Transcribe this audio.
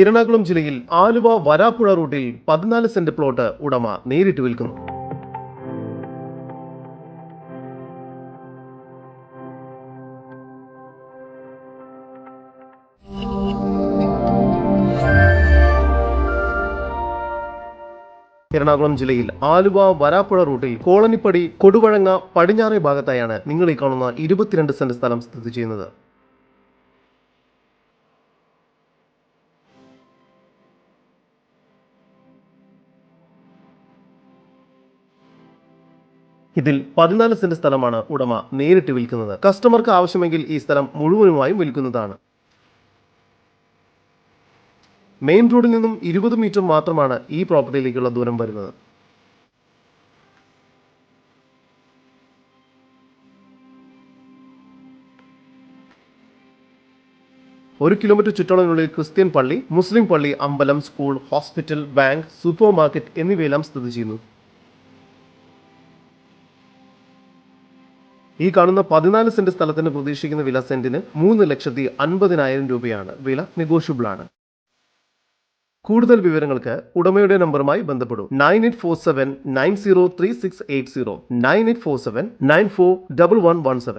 എറണാകുളം ജില്ലയിൽ ആലുവ വരാപ്പുഴ റൂട്ടിൽ പതിനാല് സെന്റ് പ്ലോട്ട് ഉടമ നേരിട്ട് വിൽക്കുന്നു. എറണാകുളം ജില്ലയിൽ ആലുവ വരാപ്പുഴ റൂട്ടിൽ കോളനിപ്പടി കൊടുവഴങ്ങ പടിഞ്ഞാറേ ഭാഗത്തായാണ് നിങ്ങൾ ഈ കാണുന്ന ഇരുപത്തിരണ്ട് സെന്റ് സ്ഥലം സ്ഥിതി ചെയ്യുന്നത്. ഇതിൽ പതിനാല് സെന്റ് സ്ഥലമാണ് ഉടമ നേരിട്ട് വിൽക്കുന്നത്. കസ്റ്റമർക്ക് ആവശ്യമെങ്കിൽ ഈ സ്ഥലം മുഴുവനുമായും വിൽക്കുന്നതാണ്. മെയിൻ റോഡിൽ നിന്നും ഇരുപത് മീറ്റർ മാത്രമാണ് ഈ പ്രോപ്പർട്ടിയിലേക്കുള്ള ദൂരം വരുന്നത്. ഒരു കിലോമീറ്റർ ചുറ്റളവിനുള്ളിൽ ക്രിസ്ത്യൻ പള്ളി മുസ്ലിം പള്ളി അമ്പലം school hospital bank super market എന്നിവയെല്ലാം സ്ഥിതി ചെയ്യുന്നു. ഈ കാണുന്ന പതിനാല് സെന്റ് സ്ഥലത്തിന് പ്രതീക്ഷിക്കുന്ന വില സെന്റിന് മൂന്ന് ലക്ഷത്തി അൻപതിനായിരം രൂപയാണ്. വില നെഗോഷ്യബിൾ ആണ് കൂടുതൽ വിവരങ്ങൾക്ക് ഉടമയുടെ നമ്പറുമായി ബന്ധപ്പെടും. Nine eight four seven nine zero three six eight zero. Nine eight four seven nine four double one one seven.